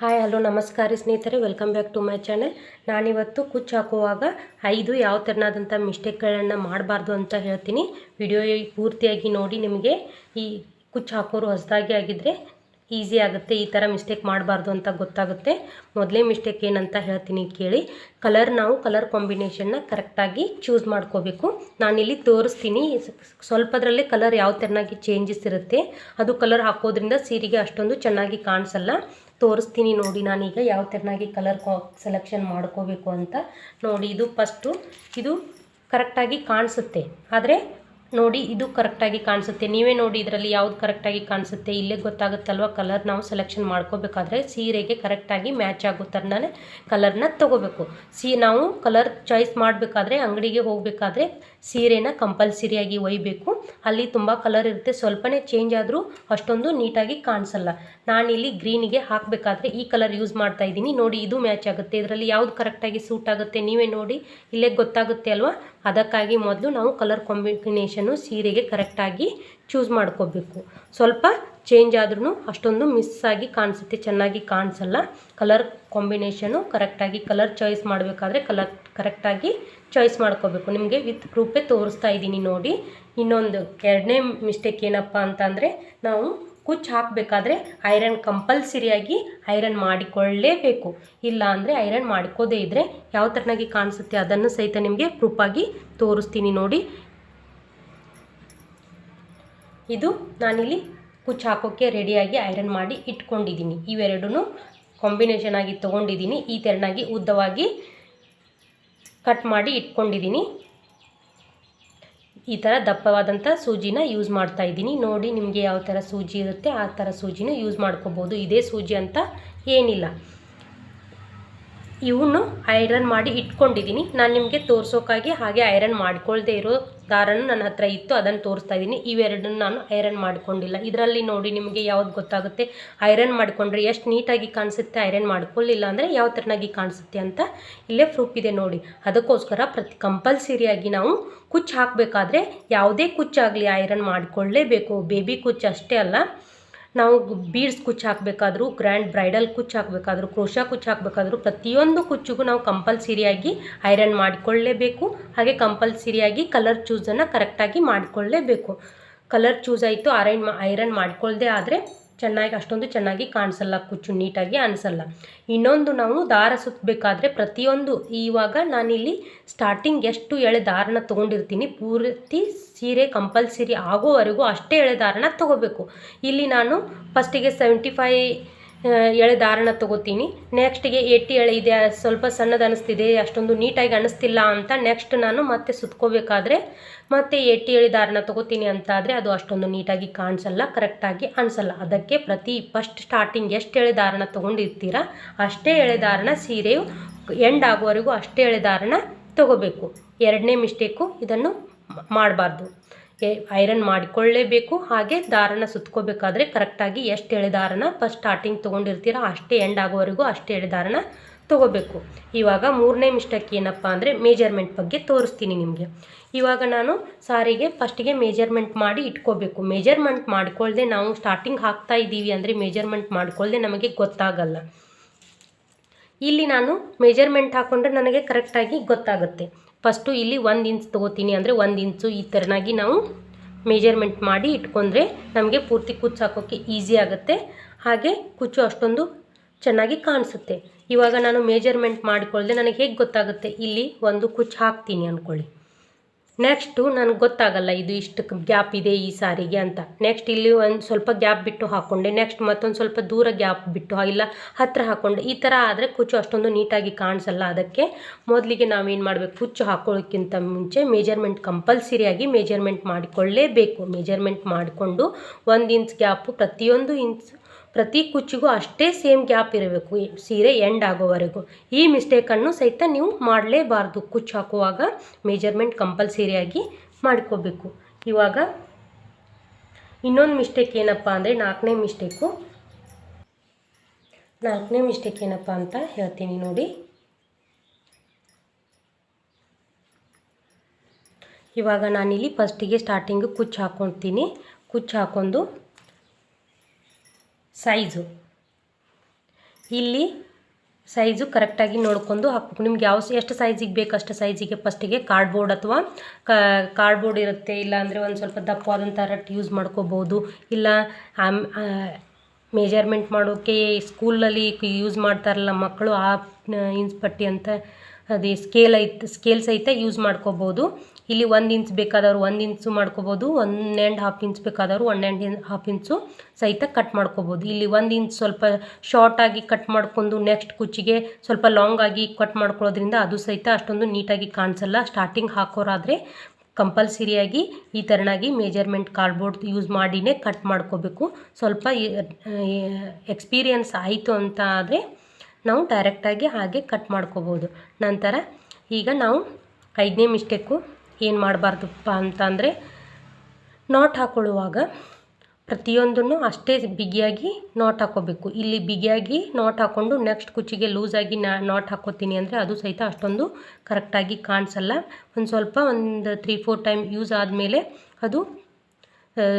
Hi, hello, ನಮಸ್ಕಾರ ಸ್ನೇಹಿತರೆ, welcome back to my channel. ನಾನಿವತ್ತು ಕುಚ್ಚು ಹಾಕುವಾಗ ಐದು ಯಾವ ಥರನಾದಂಥ ಮಿಸ್ಟೇಕ್ಗಳನ್ನು ಮಾಡಬಾರ್ದು ಅಂತ ಹೇಳ್ತೀನಿ. ವಿಡಿಯೋ ಪೂರ್ತಿಯಾಗಿ ನೋಡಿ, ನಿಮಗೆ ಈ ಕುಚ್ಚು ಹಾಕೋರು ಹೊಸದಾಗಿ ಆಗಿದ್ದರೆ ಈಸಿ ಆಗುತ್ತೆ ಈ ಥರ ಮಿಸ್ಟೇಕ್ ಮಾಡಬಾರ್ದು ಅಂತ ಗೊತ್ತಾಗುತ್ತೆ. ಮೊದಲೇ ಮಿಸ್ಟೇಕ್ ಏನಂತ ಹೇಳ್ತೀನಿ ಕೇಳಿ. ಕಲರ್ ನಾವು ಕಲರ್ ಕಾಂಬಿನೇಷನ್ನ ಕರೆಕ್ಟಾಗಿ ಚೂಸ್ ಮಾಡ್ಕೋಬೇಕು. ನಾನಿಲ್ಲಿ ತೋರಿಸ್ತೀನಿ. ಸ್ವಲ್ಪದರಲ್ಲೇ ಕಲರ್ ಯಾವ ಥರನಾಗಿ ಚೇಂಜಸ್ ಇರುತ್ತೆ. ಅದು ಕಲರ್ ಹಾಕೋದ್ರಿಂದ ಸೀರೆಗೆ ಅಷ್ಟೊಂದು ಚೆನ್ನಾಗಿ ಕಾಣಿಸಲ್ಲ. ತೋರಿಸ್ತೀನಿ ನೋಡಿ ನಾನೀಗ ಯಾವ ಥರನಾಗಿ ಕಲರ್ ಸೆಲೆಕ್ಷನ್ ಮಾಡ್ಕೋಬೇಕು ಅಂತ. ನೋಡಿ ಇದು ಫಸ್ಟು ಇದು ಕರೆಕ್ಟಾಗಿ ಕಾಣಿಸುತ್ತೆ. ಆದರೆ ನೋಡಿ, ಇದು ಕರೆಕ್ಟಾಗಿ ಕಾಣಿಸುತ್ತೆ. ನೀವೇ ನೋಡಿ ಇದರಲ್ಲಿ ಯಾವ್ದು ಕರೆಕ್ಟಾಗಿ ಕಾಣಿಸುತ್ತೆ. ಇಲ್ಲೇ ಗೊತ್ತಾಗುತ್ತಲ್ವ? ಕಲರ್ ನಾವು ಸೆಲೆಕ್ಷನ್ ಮಾಡ್ಕೋಬೇಕಾದ್ರೆ ಸೀರೆಗೆ ಕರೆಕ್ಟಾಗಿ ಮ್ಯಾಚ್ ಆಗೋ ಥರನೇ ಕಲರ್ನ ತೊಗೋಬೇಕು. ಸಿ, ನಾವು ಕಲರ್ ಚಾಯ್ಸ್ ಮಾಡಬೇಕಾದ್ರೆ, ಅಂಗಡಿಗೆ ಹೋಗಬೇಕಾದ್ರೆ ಸೀರೆನ ಕಂಪಲ್ಸರಿಯಾಗಿ ಒಯ್ಬೇಕು. ಅಲ್ಲಿ ತುಂಬ ಕಲರ್ ಇರುತ್ತೆ. ಸ್ವಲ್ಪನೇ ಚೇಂಜ್ ಆದರೂ ಅಷ್ಟೊಂದು ನೀಟಾಗಿ ಕಾಣಿಸಲ್ಲ. ನಾನಿಲ್ಲಿ ಗ್ರೀನಿಗೆ ಹಾಕಬೇಕಾದ್ರೆ ಈ ಕಲರ್ ಯೂಸ್ ಮಾಡ್ತಾ ಇದ್ದೀನಿ. ನೋಡಿ, ಇದು ಮ್ಯಾಚ್ ಆಗುತ್ತೆ. ಇದರಲ್ಲಿ ಯಾವ್ದು ಕರೆಕ್ಟಾಗಿ ಸೂಟ್ ಆಗುತ್ತೆ? ನೀವೇ ನೋಡಿ. ಇಲ್ಲೇ ಗೊತ್ತಾಗುತ್ತೆ ಅಲ್ವಾ? ಅದಕ್ಕಾಗಿ ಮೊದಲು ನಾವು ಕಲರ್ ಕಾಂಬಿನೇಷನು ಸೀರೆಗೆ ಕರೆಕ್ಟಾಗಿ ಚೂಸ್ ಮಾಡ್ಕೋಬೇಕು. ಸ್ವಲ್ಪ ಚೇಂಜ್ ಆದ್ರೂ ಅಷ್ಟೊಂದು ಮಿಸ್ ಆಗಿ ಕಾಣಿಸುತ್ತೆ, ಚೆನ್ನಾಗಿ ಕಾಣಿಸಲ್ಲ. ಕಲರ್ ಕಾಂಬಿನೇಷನು ಕರೆಕ್ಟಾಗಿ ಕಲರ್ ಚಾಯ್ಸ್ ಮಾಡಬೇಕಾದ್ರೆ ಕಲರ್ ಕರೆಕ್ಟಾಗಿ ಚಾಯ್ಸ್ ಮಾಡ್ಕೋಬೇಕು. ನಿಮಗೆ ವಿತ್ ಪ್ರೂಫೇ ತೋರಿಸ್ತಾ ಇದ್ದೀನಿ ನೋಡಿ. ಇನ್ನೊಂದು ಎರಡನೇ ಮಿಸ್ಟೇಕ್ ಏನಪ್ಪ ಅಂತಂದರೆ ನಾವು ಕುಚ್ಚು ಹಾಕಬೇಕಾದ್ರೆ ಐರನ್ ಕಂಪಲ್ಸರಿಯಾಗಿ ಐರನ್ ಮಾಡಿಕೊಳ್ಳೇಬೇಕು. ಇಲ್ಲ ಅಂದರೆ ಐರನ್ ಮಾಡ್ಕೋದೇ ಇದ್ದರೆ ಯಾವ ಥರನಾಗಿ ಕಾಣಿಸುತ್ತೆ ಅದನ್ನು ಸಹಿತ ನಿಮಗೆ ಪ್ರೂಫಾಗಿ ತೋರಿಸ್ತೀನಿ ನೋಡಿ. ಇದು ನಾನಿಲ್ಲಿ ಕುಚ್ಚು ಹಾಕೋಕ್ಕೆ ರೆಡಿಯಾಗಿ ಐರನ್ ಮಾಡಿ ಇಟ್ಕೊಂಡಿದ್ದೀನಿ. ಇವೆರಡೂ ಕಾಂಬಿನೇಷನ್ ಆಗಿ ತೊಗೊಂಡಿದ್ದೀನಿ. ಈ ಥರನಾಗಿ ಉದ್ದವಾಗಿ ಕಟ್ ಮಾಡಿ ಇಟ್ಕೊಂಡಿದ್ದೀನಿ. ಈ ಥರ ದಪ್ಪವಾದಂಥ ಸೂಜಿನ ಯೂಸ್ ಮಾಡ್ತಾ ಇದ್ದೀನಿ. ನೋಡಿ ನಿಮಗೆ ಯಾವ ಥರ ಸೂಜಿ ಇರುತ್ತೆ, ಆ ಥರ ಸೂಜಿನ ಯೂಸ್ ಮಾಡ್ಕೋಬೋದು. ಇದೇ ಸೂಜಿ ಅಂತ ಏನಿಲ್ಲ. ಇವನ್ನು ಐರನ್ ಮಾಡಿ ಇಟ್ಕೊಂಡಿದ್ದೀನಿ ನಾನು ನಿಮಗೆ ತೋರ್ಸೋಕ್ಕಾಗಿ ಹಾಗೆ ಐರನ್ ಮಾಡ್ಕೊಳ್ದೇ ಇರೋ ದಾರನು ನನ್ನ ಹತ್ರ ಇತ್ತು ಅದನ್ನು ತೋರಿಸ್ತಾ ಇದ್ದೀನಿ ಇವೆರಡನ್ನು ನಾನು ಐರನ್ ಮಾಡ್ಕೊಂಡಿಲ್ಲ. ಇದರಲ್ಲಿ ನೋಡಿ ನಿಮಗೆ ಯಾವ್ದು ಗೊತ್ತಾಗುತ್ತೆ? ಐರನ್ ಮಾಡಿಕೊಂಡ್ರೆ ಎಷ್ಟು ನೀಟಾಗಿ ಕಾಣಿಸುತ್ತೆ? ಐರನ್ ಮಾಡ್ಕೊಳ್ಳಿಲ್ಲ ಅಂದರೆ ಯಾವ ಥರನಾಗಿ ಕಾಣಿಸುತ್ತೆ ಅಂತ ಇಲ್ಲೇ ಪ್ರೂಫ್ ಇದೆ ನೋಡಿ. ಅದಕ್ಕೋಸ್ಕರ ಪ್ರತಿ ಕಂಪಲ್ಸರಿಯಾಗಿ ನಾವು ಕುಚ್ಚು ಹಾಕಬೇಕಾದ್ರೆ ಯಾವುದೇ ಕುಚ್ಚಾಗಲಿ ಐರನ್ ಮಾಡಿಕೊಳ್ಳೇಬೇಕು. ಬೇಬಿ ಕುಚ್ಚು ಅಷ್ಟೇ ಅಲ್ಲ. ನಾವು ಬೀಡ್ಸ್ ಕುಚ್ಚು ಹಾಕಬೇಕಾದ್ರೂ, ಗ್ರ್ಯಾಂಡ್ ಬ್ರೈಡಲ್ ಕುಚ್ಚು ಹಾಕಬೇಕಾದ್ರೂ, ಕ್ರೋಶಾ ಕುಚ್ಚು ಹಾಕಬೇಕಾದ್ರೂ ಪ್ರತಿಯೊಂದು ಕುಚ್ಚಿಗೂ ನಾವು ಕಂಪಲ್ಸರಿಯಾಗಿ ಐರನ್ ಮಾಡಿಕೊಳ್ಳೇಬೇಕು. ಹಾಗೆ ಕಂಪಲ್ಸರಿಯಾಗಿ ಕಲರ್ ಚೂಸನ್ನು ಕರೆಕ್ಟಾಗಿ ಮಾಡಿಕೊಳ್ಳೇಬೇಕು. ಕಲರ್ ಚೂಸ್ ಆಯಿತು, ಐರನ್ ಐರನ್ ಮಾಡಿಕೊಳ್ಳದೆ ಆದರೆ ಚೆನ್ನಾಗಿ ಅಷ್ಟೊಂದು ಚೆನ್ನಾಗಿ ಕಾಣಿಸಲ್ಲ, ಕುಚ್ಚು ನೀಟಾಗಿ ಅನಿಸಲ್ಲ. ಇನ್ನೊಂದು ನಾವು ದಾರ ಸುತ್ತಬೇಕಾದ್ರೆ ಪ್ರತಿಯೊಂದು ಇವಾಗ ನಾನಿಲ್ಲಿ ಸ್ಟಾರ್ಟಿಂಗ್ ಎಷ್ಟು ಎಳೆ ದಾರನ ತೊಗೊಂಡಿರ್ತೀನಿ, ಪೂರ್ತಿ ಸೀರೆ ಕಂಪಲ್ಸರಿ ಆಗೋವರೆಗೂ ಅಷ್ಟೇ ಎಳೆ ದಾರನ ತೊಗೋಬೇಕು. ಇಲ್ಲಿ ನಾನು ಫಸ್ಟಿಗೆ ಸೆವೆಂಟಿ ಫೈ ಎಳೆ ದಾರಣ ತೊಗೋತೀನಿ. ನೆಕ್ಸ್ಟಿಗೆ ಎಟ್ಟಿ ಎಳೆ ಇದೆ, ಸ್ವಲ್ಪ ಸಣ್ಣದ ಅನ್ನಿಸ್ತಿದೆ ಅಷ್ಟೊಂದು ನೀಟಾಗಿ ಅನ್ನಿಸ್ತಿಲ್ಲ ಅಂತ ನೆಕ್ಸ್ಟ್ ನಾನು ಮತ್ತೆ ಸುತ್ಕೋಬೇಕಾದ್ರೆ ಮತ್ತೆ ಎಟ್ಟಿ ಎಳೆ ದಾರಣ ತೊಗೋತೀನಿ ಅಂತಾದರೆ ಅದು ಅಷ್ಟೊಂದು ನೀಟಾಗಿ ಕಾಣಿಸಲ್ಲ ಕರೆಕ್ಟಾಗಿ ಅನಿಸಲ್ಲ. ಅದಕ್ಕೆ ಪ್ರತಿ ಫಸ್ಟ್ ಸ್ಟಾರ್ಟಿಂಗ್ ಎಷ್ಟು ಎಳೆ ದಾರಣ ತೊಗೊಂಡಿರ್ತೀರ, ಅಷ್ಟೇ ಎಳೆ ದಾರಣ ಸೀರೆಯು ಎಂಡ್ ಆಗುವವರೆಗೂ ಅಷ್ಟೇ ಎಳೆ ದಾರಣ ತೊಗೋಬೇಕು. ಎರಡನೇ ಮಿಸ್ಟೇಕು ಇದನ್ನು ಮಾಡಬಾರ್ದು. ಐರನ್ ಮಾಡಿಕೊಳ್ಳೇಬೇಕು. ಹಾಗೆ ದಾರನ ಸುತ್ಕೋಬೇಕಾದ್ರೆ ಕರೆಕ್ಟಾಗಿ ಎಷ್ಟು ಎಳೆ ದಾರನ ಫಸ್ಟ್ ಸ್ಟಾರ್ಟಿಂಗ್ ತೊಗೊಂಡಿರ್ತೀರ ಅಷ್ಟೇ ಎಂಡ್ ಆಗೋವರೆಗೂ ಅಷ್ಟೇ ಎಳೆ ದಾರನ ತೊಗೋಬೇಕು. ಇವಾಗ ಮೂರನೇ ಮಿಸ್ಟೇಕ್ ಏನಪ್ಪ ಅಂದರೆ ಮೇಜರ್ಮೆಂಟ್ ಬಗ್ಗೆ ತೋರಿಸ್ತೀನಿ ನಿಮಗೆ. ಇವಾಗ ನಾನು ಸಾರಿಗೆ ಫಸ್ಟಿಗೆ ಮೇಜರ್ಮೆಂಟ್ ಮಾಡಿ ಇಟ್ಕೋಬೇಕು. ಮೇಜರ್ಮೆಂಟ್ ಮಾಡಿಕೊಳ್ಳದೆ ನಾವು ಸ್ಟಾರ್ಟಿಂಗ್ ಹಾಕ್ತಾ ಇದ್ದೀವಿ ಅಂದರೆ ಮೇಜರ್ಮೆಂಟ್ ಮಾಡಿಕೊಳ್ಳದೆ ನಮಗೆ ಗೊತ್ತಾಗಲ್ಲ. ಇಲ್ಲಿ ನಾನು ಮೆಜರ್ಮೆಂಟ್ ಹಾಕ್ಕೊಂಡ್ರೆ ನನಗೆ ಕರೆಕ್ಟಾಗಿ ಗೊತ್ತಾಗುತ್ತೆ. ಫಸ್ಟು ಇಲ್ಲಿ ಒಂದು ಇಂಚ್ ತೊಗೋತೀನಿ ಅಂದರೆ ಒಂದು ಇಂಚು ಈ ಥರನಾಗಿ ನಾವು ಮೇಜರ್ಮೆಂಟ್ ಮಾಡಿ ಇಟ್ಕೊಂಡ್ರೆ ನಮಗೆ ಪೂರ್ತಿ ಕುಚ್ಚು ಹಾಕೋಕ್ಕೆ ಈಸಿ ಆಗುತ್ತೆ. ಹಾಗೆ ಕುಚ್ಚು ಅಷ್ಟೊಂದು ಚೆನ್ನಾಗಿ ಕಾಣಿಸುತ್ತೆ. ಇವಾಗ ನಾನು ಮೇಜರ್ಮೆಂಟ್ ಮಾಡಿಕೊಳ್ಳದೆ ನನಗೆ ಹೇಗೆ ಗೊತ್ತಾಗುತ್ತೆ? ಇಲ್ಲಿ ಒಂದು ಕುಚ್ಚು ಹಾಕ್ತೀನಿ ಅಂದ್ಕೊಳ್ಳಿ ನೆಕ್ಸ್ಟು ನನಗೆ ಗೊತ್ತಾಗಲ್ಲ ಇದು ಇಷ್ಟು ಗ್ಯಾಪ್ ಇದೆ ಈ ಸಾರಿಗೆ ಅಂತ. ನೆಕ್ಸ್ಟ್ ಇಲ್ಲಿ ಒಂದು ಸ್ವಲ್ಪ ಗ್ಯಾಪ್ ಬಿಟ್ಟು ಹಾಕ್ಕೊಂಡೆ ನೆಕ್ಸ್ಟ್ ಮತ್ತೊಂದು ಸ್ವಲ್ಪ ದೂರ ಗ್ಯಾಪ್ ಬಿಟ್ಟು ಇಲ್ಲ ಹತ್ತಿರ ಹಾಕ್ಕೊಂಡೆ ಈ ಥರ ಆದರೆ ಕುಚ್ಚು ಅಷ್ಟೊಂದು ನೀಟಾಗಿ ಕಾಣಿಸಲ್ಲ ಅದಕ್ಕೆ. ಮೊದಲಿಗೆ ನಾವೇನು ಮಾಡಬೇಕು? ಕುಚ್ಚು ಹಾಕೊಳ್ಳೋಕ್ಕಿಂತ ಮುಂಚೆ ಮೇಜರ್ಮೆಂಟ್ ಕಂಪಲ್ಸರಿಯಾಗಿ ಮೇಜರ್ಮೆಂಟ್ ಮಾಡಿಕೊಳ್ಳೇಬೇಕು. ಮೇಜರ್ಮೆಂಟ್ ಮಾಡಿಕೊಂಡು ಒಂದು ಇಂಚ್ ಗ್ಯಾಪು ಪ್ರತಿಯೊಂದು ಇಂಚ್ ಪ್ರತಿ ಕುಚ್ಚಿಗೂ ಅಷ್ಟೇ ಸೇಮ್ ಗ್ಯಾಪ್ ಇರಬೇಕು. ಸೀರೆ ಎಂಡ್ ಆಗೋವರೆಗೂ. ಈ ಮಿಸ್ಟೇಕನ್ನು ಸಹಿತ ನೀವು ಮಾಡಲೇಬಾರ್ದು. ಕುಚ್ಚು ಹಾಕುವಾಗ ಮೇಜರ್ಮೆಂಟ್ ಕಂಪಲ್ಸರಿಯಾಗಿ ಮಾಡ್ಕೋಬೇಕು. ಇವಾಗ ಇನ್ನೊಂದು ಮಿಸ್ಟೇಕ್ ಏನಪ್ಪ ಅಂದರೆ ನಾಲ್ಕನೇ ಮಿಸ್ಟೇಕು. ನಾಲ್ಕನೇ ಮಿಸ್ಟೇಕ್ ಏನಪ್ಪ ಅಂತ ಹೇಳ್ತೀನಿ ನೋಡಿ. ಇವಾಗ ನಾನಿಲ್ಲಿ ಫಸ್ಟಿಗೆ ಸ್ಟಾರ್ಟಿಂಗು ಕುಚ್ಚು ಹಾಕ್ಕೊಳ್ತೀನಿ. ಕುಚ್ಚು ಹಾಕ್ಕೊಂಡು ಸೈಜು. ಇಲ್ಲಿ ಸೈಜು ಕರೆಕ್ಟಾಗಿ ನೋಡ್ಕೊಂಡು ಹಾಕ್ಬೇಕು. ನಿಮ್ಗೆ ಯಾವ ಎಷ್ಟು ಸೈಜಿಗೆ ಬೇಕು ಅಷ್ಟು ಸೈಜಿಗೆ ಫಸ್ಟಿಗೆ ಕಾರ್ಡ್ಬೋರ್ಡ್ ಅಥವಾ ಕಾರ್ಡ್ಬೋರ್ಡ್ ಇರುತ್ತೆ. ಇಲ್ಲ ಅಂದರೆ ಒಂದು ಸ್ವಲ್ಪ ದಪ್ಪವಾದಂಥ ರಟ್ಟು ಯೂಸ್ ಮಾಡ್ಕೋಬೋದು. ಇಲ್ಲ ಮೆಜರ್ಮೆಂಟ್ ಮಾಡೋಕ್ಕೆ ಸ್ಕೂಲಲ್ಲಿ ಯೂಸ್ ಮಾಡ್ತಾರಲ್ಲ ಮಕ್ಕಳು, ಆ ಇನ್ಸ್ಪಟ್ಟಿ ಪಟ್ಟಿ ಅಂತ ಅದೇ ಸ್ಕೇಲ್ ಐತೆ ಸ್ಕೇಲ್ ಸಹಿತ ಯೂಸ್ ಮಾಡ್ಕೋಬೋದು. ಇಲ್ಲಿ ಒಂದು ಇಂಚ್ ಬೇಕಾದವರು ಒಂದು ಇಂಚು ಮಾಡ್ಕೋಬೋದು ಒನ್ ಆ್ಯಂಡ್ ಹಾಫ್ ಇಂಚ್ ಬೇಕಾದವರು ಒನ್ ಆ್ಯಂಡ್ ಹಾಫ್ ಇಂಚು ಸಹಿತ ಕಟ್ ಮಾಡ್ಕೋಬೋದು. ಇಲ್ಲಿ ಒಂದು ಇಂಚ್ ಸ್ವಲ್ಪ ಶಾರ್ಟ್ ಆಗಿ ಕಟ್ ಮಾಡ್ಕೊಂಡು ನೆಕ್ಸ್ಟ್ ಕುಚ್ಚಿಗೆ ಸ್ವಲ್ಪ ಲಾಂಗ್ ಆಗಿ ಕಟ್ ಮಾಡ್ಕೊಳ್ಳೋದ್ರಿಂದ ಅದು ಸಹಿತ ಅಷ್ಟೊಂದು ನೀಟಾಗಿ ಕಾಣಿಸಲ್ಲ. ಸ್ಟಾರ್ಟಿಂಗ್ ಹಾಕೋರಾದರೆ ಕಂಪಲ್ಸರಿಯಾಗಿ ಈ ಥರನಾಗಿ ಮೇಜರ್ಮೆಂಟ್ ಕಾರ್ಡ್ಬೋರ್ಡ್ ಯೂಸ್ ಮಾಡಿನೇ ಕಟ್ ಮಾಡ್ಕೋಬೇಕು. ಸ್ವಲ್ಪ ಎಕ್ಸ್ಪೀರಿಯನ್ಸ್ ಆಯಿತು ಅಂತ ಆದರೆ ನಾವು ಡೈರೆಕ್ಟಾಗಿ ಹಾಗೆ ಕಟ್ ಮಾಡ್ಕೋಬೋದು. ನಂತರ ಈಗ ನಾವು ಐದನೇ ಮಿಸ್ಟೇಕು ಏನು ಮಾಡಬಾರ್ದಪ್ಪ ಅಂತ ಅಂದರೆ ನಾಟ್ ಹಾಕೊಳ್ಳುವಾಗ ಪ್ರತಿಯೊಂದನ್ನು ಅಷ್ಟೇ ಬಿಗಿಯಾಗಿ ನಾಟ್ ಹಾಕ್ಕೋಬೇಕು ಇಲ್ಲಿ ಬಿಗಿಯಾಗಿ ನಾಟ್ ಹಾಕ್ಕೊಂಡು ನೆಕ್ಸ್ಟ್ ಕುಚ್ಚಿಗೆ ಲೂಸಾಗಿ ನಾ ನಾಟ್ ಹಾಕೋತೀನಿ ಅಂದರೆ ಅದು ಸಹಿತ ಅಷ್ಟೊಂದು ಕರೆಕ್ಟಾಗಿ ಕಾಣಿಸಲ್ಲ. ಒಂದು ಸ್ವಲ್ಪ ಒಂದು ತ್ರೀ ಫೋರ್ ಟೈಮ್ ಯೂಸ್ ಆದಮೇಲೆ ಅದು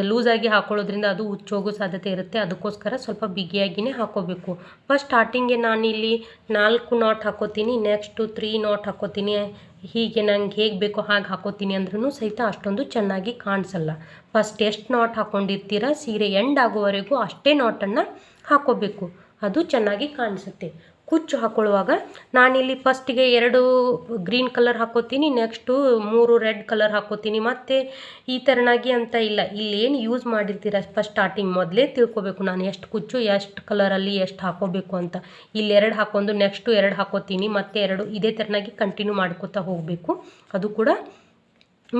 ಲೂಸಾಗಿ ಹಾಕೊಳ್ಳೋದ್ರಿಂದ ಅದು ಉಚ್ಚೋಗೋ ಸಾಧ್ಯತೆ ಇರುತ್ತೆ. ಅದಕ್ಕೋಸ್ಕರ ಸ್ವಲ್ಪ ಬಿಗಿಯಾಗಿಯೇ ಹಾಕ್ಕೋಬೇಕು ಫಸ್ಟ್ ಸ್ಟಾರ್ಟಿಂಗೆ ನಾನಿಲ್ಲಿ ನಾಲ್ಕು ನಾಟ್ ಹಾಕೋತೀನಿ ನೆಕ್ಸ್ಟು ತ್ರೀ ನಾಟ್ ಹಾಕೋತೀನಿ. ಹೀಗೆ ನಂಗೆ ಹೇಗೆ ಬೇಕೋ ಹಾಗೆ ಹಾಕೋತೀನಿ ಅಂದ್ರೂ ಸಹಿತ ಅಷ್ಟೊಂದು ಚೆನ್ನಾಗಿ ಕಾಣಿಸಲ್ಲ. ಫಸ್ಟ್ ಎಷ್ಟು ನಾಟ್ ಹಾಕ್ಕೊಂಡಿರ್ತೀರ ಸೀರೆ ಎಂಡ್ ಆಗೋವರೆಗೂ ಅಷ್ಟೇ ನಾಟನ್ನು ಹಾಕ್ಕೋಬೇಕು ಅದು ಚೆನ್ನಾಗಿ ಕಾಣಿಸುತ್ತೆ. ಕುಚ್ಚು ಹಾಕ್ಕೊಳ್ಳುವಾಗ ನಾನಿಲ್ಲಿ ಫಸ್ಟಿಗೆ ಎರಡು ಗ್ರೀನ್ ಕಲರ್ ಹಾಕೋತೀನಿ, ನೆಕ್ಸ್ಟು ಮೂರು ರೆಡ್ ಕಲರ್ ಹಾಕೋತೀನಿ. ಮತ್ತು ಈ ಥರನಾಗಿ ಅಂತ ಇಲ್ಲ. ಇಲ್ಲಿ ಏನು ಯೂಸ್ ಮಾಡಿರ್ತೀರ ಫಸ್ಟ್ ಸ್ಟಾರ್ಟಿಂಗ್ ಮೊದಲೇ ತಿಳ್ಕೊಬೇಕು ನಾನು. ಎಷ್ಟು ಕುಚ್ಚು ಎಷ್ಟು ಕಲರಲ್ಲಿ ಎಷ್ಟು ಹಾಕೋಬೇಕು ಅಂತ. ಇಲ್ಲಿ ಎರಡು ಹಾಕೊಂಡು ನೆಕ್ಸ್ಟು ಎರಡು ಹಾಕೋತೀನಿ. ಮತ್ತು ಎರಡು ಇದೇ ಥರನಾಗಿ ಕಂಟಿನ್ಯೂ ಮಾಡ್ಕೋತಾ ಹೋಗಬೇಕು. ಅದು ಕೂಡ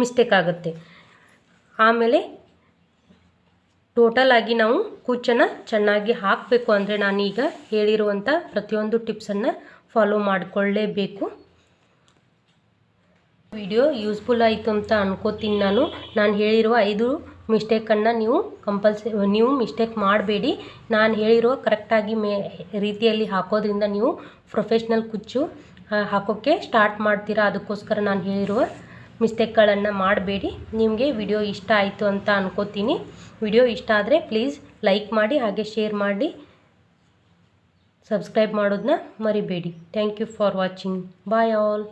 ಮಿಸ್ಟೇಕ್ ಆಗುತ್ತೆ. ಆಮೇಲೆ ಟೋಟಲ್ ಆಗಿ ನಾವು ಕುಚ್ಚನ್ನು ಚೆನ್ನಾಗಿ ಹಾಕಬೇಕು ಅಂದರೆ ನಾನೀಗ ಹೇಳಿರುವಂಥ ಪ್ರತಿಯೊಂದು ಟಿಪ್ಸನ್ನು ಫಾಲೋ ಮಾಡಿಕೊಳ್ಳೇಬೇಕು. ವಿಡಿಯೋ ಯೂಸ್ಫುಲ್ ಆಯಿತು ಅಂತ ಅನ್ಕೋತೀನಿ ನಾನು. ನಾನು ಹೇಳಿರುವ ಐದು ಮಿಸ್ಟೇಕನ್ನು ನೀವು ಕಂಪಲ್ಸರಿ ನೀವು ಮಿಸ್ಟೇಕ್ ಮಾಡಬೇಡಿ. ನಾನು ಹೇಳಿರುವ ಕರೆಕ್ಟಾಗಿ ಮೇ, ರೀತಿಯಲ್ಲಿ ಹಾಕೋದ್ರಿಂದ ನೀವು ಪ್ರೊಫೆಷ್ನಲ್ ಕುಚ್ಚು ಹಾಕೋಕ್ಕೆ ಸ್ಟಾರ್ಟ್ ಮಾಡ್ತೀರಾ? ಅದಕ್ಕೋಸ್ಕರ ನಾನು ಹೇಳಿರುವ ಮಿಸ್ಟೇಕ್ಗಳನ್ನು ಮಾಡಬೇಡಿ. ನಿಮಗೆ ವಿಡಿಯೋ ಇಷ್ಟ ಆಯಿತು ಅಂತ ಅನ್ಕೋತೀನಿ. ವಿಡಿಯೋ ಇಷ್ಟ ಆದರೆ ಪ್ಲೀಸ್ ಲೈಕ್ ಮಾಡಿ, ಹಾಗೆ ಶೇರ್ ಮಾಡಿ. ಸಬ್ಸ್ಕ್ರೈಬ್ ಮಾಡೋದನ್ನ ಮರಿಬೇಡಿ. Thank you for watching. Bye all.